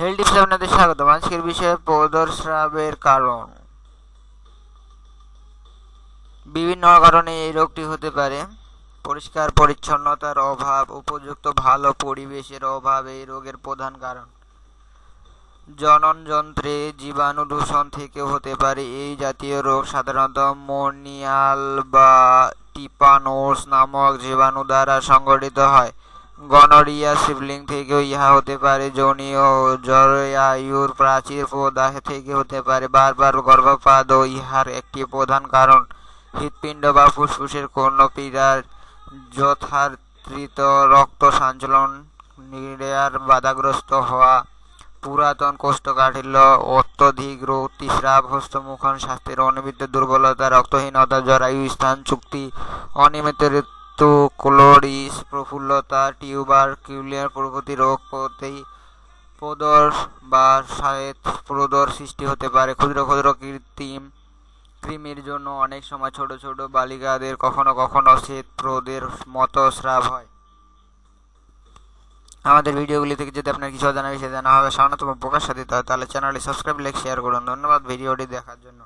Health আপনাদের স্বাগত আজকের বিষয়ে প্রদর্স্রাবের কারণ। বিভিন্ন কারণে এই রোগটি হতে পারে। পরিষ্কার পরিচ্ছন্নতার অভাব, উপযুক্ত ভালো পরিবেশের অভাব এই রোগের প্রধান কারণ। জনন যন্ত্রে জীবাণু দূষণ থেকে হতে পারে। এই জাতীয় রোগ সাধারণত মনিয়াল বা টিপানোস নামক জীবাণু দ্বারা সংঘটিত হয়। গনোরিয়া শিবলিং থেকেও ইহা হতে পারে যৌনীয় জরায়ুর প্রাচীর প্রদাহ থেকে হতে পারে। বারবার গর্ভপাত ও ইহার একটি প্রধান কারণ হৃৎপিণ্ড বা ফুসফুসের কর্ণপীড়ার যথার্থিত রক্ত সঞ্চালন নির্য়ার বাধাগ্রস্ত হওয়া পুরাতন কোষ্ঠকাঠিন্য, অত্যধিক রক্তিস্রাব হস্তমুখন স্বাস্থ্যের অনিয়মিত দুর্বলতা, রক্তহীনতা, জরায়ু স্থান, চুক্তি অনিয়মিত ঋতু ক্লোরিস, প্রফুল্লতা, টিউবার, কিউলিয়ার প্রভৃতি রোগ প্রতি প্রদর বা সায়েত প্রদর সৃষ্টি হতে পারে। ক্ষুদ্র ক্ষুদ্র কৃত্রিম, কৃমির জন্য অনেক সময় ছোট ছোট বালিকাদের কখনো কখনো শ্বেত প্রদের মতো স্রাব হয়। আমাদের ভিডিওগুলি থেকে যদি আপনার কিছু জানা বিষয় জানা হবে সাধারণত প্রকাশ সাথে তাহলে চ্যানেলটি সাবস্ক্রাইব, লাইক, শেয়ার করুন। ধন্যবাদ ভিডিওটি দেখার জন্য।